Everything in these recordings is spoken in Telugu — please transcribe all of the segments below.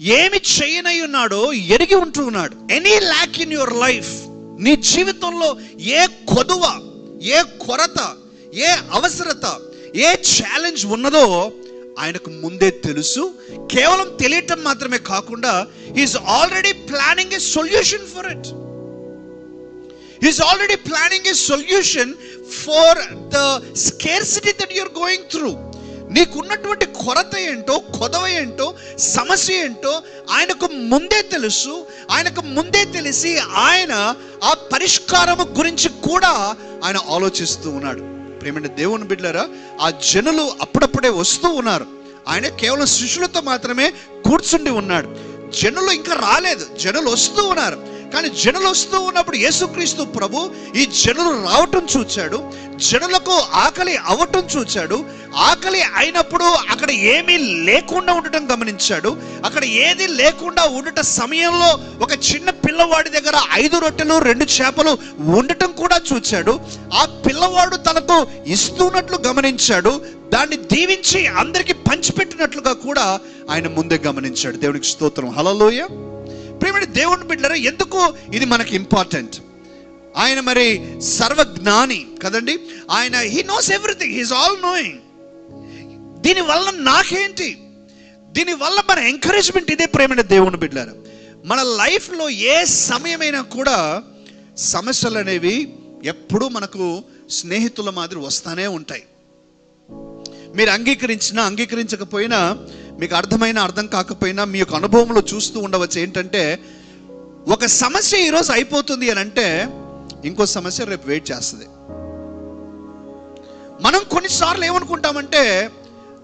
ఏమి చేయనై ఉన్నాడో ఎరిగి ఉంటూ ఉన్నాడు. Any lack in your life నీ జీవితంలో ఏ కొదువ ఏ కొరత ఏ అవసరత ఏ ఛాలెంజ్ ఉన్నదో ఆయనకు ముందే తెలుసు. కేవలం తెలియటం మాత్రమే కాకుండా is already planning a solution for it is already planning a solution for the scarcity that you're going through నీకున్నటువంటి కొరత ఏంటో కొదవ ఏంటో సమస్య ఏంటో ఆయనకు ముందే తెలుసు. ఆయనకు ముందే తెలిసి ఆయన ఆ పరిష్కారము గురించి కూడా ఆయన ఆలోచిస్తూ ఉన్నాడు. ప్రేమంటే దేవుని బిడ్డరా ఆ జనులు అప్పుడప్పుడే వస్తూ ఉన్నారు. ఆయన కేవలం శిష్యులతో మాత్రమే కూర్చుండి ఉన్నాడు. జనులు ఇంకా రాలేదు. జనులు వస్తూ ఉన్నారు. కానీ జనులు వస్తూ ఉన్నప్పుడు యేసుక్రీస్తు ప్రభు ఈ జనులు రావటం చూచాడు జనులకు ఆకలి అవ్వటం చూచాడు ఆకలి అయినప్పుడు అక్కడ ఏమీ లేకుండా ఉండటం గమనించాడు. అక్కడ ఏది లేకుండా ఉండట సమయంలో ఒక చిన్న పిల్లవాడి దగ్గర ఐదు రొట్టెలు రెండు చేపలు ఉండటం కూడా చూచాడు. ఆ పిల్లవాడు తనకు ఇస్తున్నట్లు గమనించాడు. దాన్ని దీవించి అందరికీ పంచిపెట్టినట్లుగా కూడా ఆయన ముందే గమనించాడు. దేవునికి స్తోత్రం. హలలోయ ప్రేమడి దేవుని బిడ్డరా ఎందుకు ఇది మనకి ఇంపార్టెంట్ ఆయన మరి సర్వజ్ఞాని కదండి? ఆయన he knows everything he's all knowing దీనివల్ల నాకేంటి? దీనివల్ల మన ఎంకరేజ్మెంట్ ఇదే ప్రేమైన దేవుని బిడ్డారు మన లైఫ్లో ఏ సమయమైనా కూడా సమస్యలు అనేవి ఎప్పుడూ మనకు స్నేహితుల మాదిరి వస్తానే ఉంటాయి. మీరు అంగీకరించినా అంగీకరించకపోయినా మీకు అర్థమైన అర్థం కాకపోయినా మీ యొక్క అనుభవంలో చూస్తూ ఉండవచ్చు. ఏంటంటే ఒక సమస్య ఈరోజు అయిపోతుంది అని అంటే ఇంకో సమస్య రేపు వెయిట్ చేస్తుంది. మనం కొన్నిసార్లు ఏమనుకుంటామంటే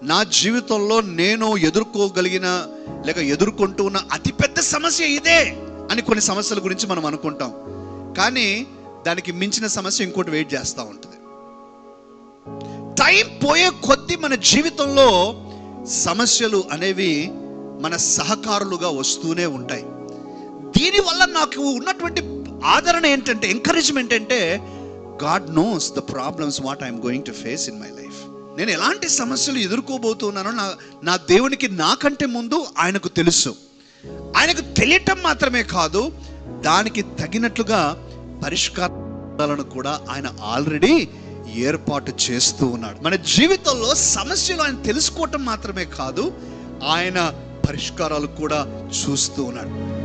నా జీవితంలో నేను ఎదుర్కోగలిగిన లేక ఎదుర్కొంటూ ఉన్న అతిపెద్ద సమస్య ఇదే అని కొన్ని సమస్యల గురించి మనం అనుకుంటాం. కానీ దానికి మించిన సమస్య ఇంకోటి వెయిట్ చేస్తూ ఉంటుంది. టైం పోయే కొద్దీ మన జీవితంలో సమస్యలు అనేవి మన సహకారులుగా వస్తూనే ఉంటాయి. దీనివల్ల నాకు ఉన్నటువంటి ఆదరణ ఏంటంటే ఎంకరేజ్మెంట్ అంటే God knows the problems what I'm going to face in my life నేను ఎలాంటి సమస్యలు ఎదుర్కోబోతున్నానో నా నా దేవునికి నాకంటే ముందు ఆయనకు తెలుసు. ఆయనకు తెలియటం మాత్రమే కాదు దానికి తగినట్లుగా పరిష్కారాలను కూడా ఆయన ఆల్రెడీ ఏర్పాటు చేస్తూ ఉన్నాడు. మన జీవితంలో సమస్యలు ఆయన తెలుసుకోవటం మాత్రమే కాదు ఆయన పరిష్కారాలు కూడా చూస్తూ ఉన్నాడు.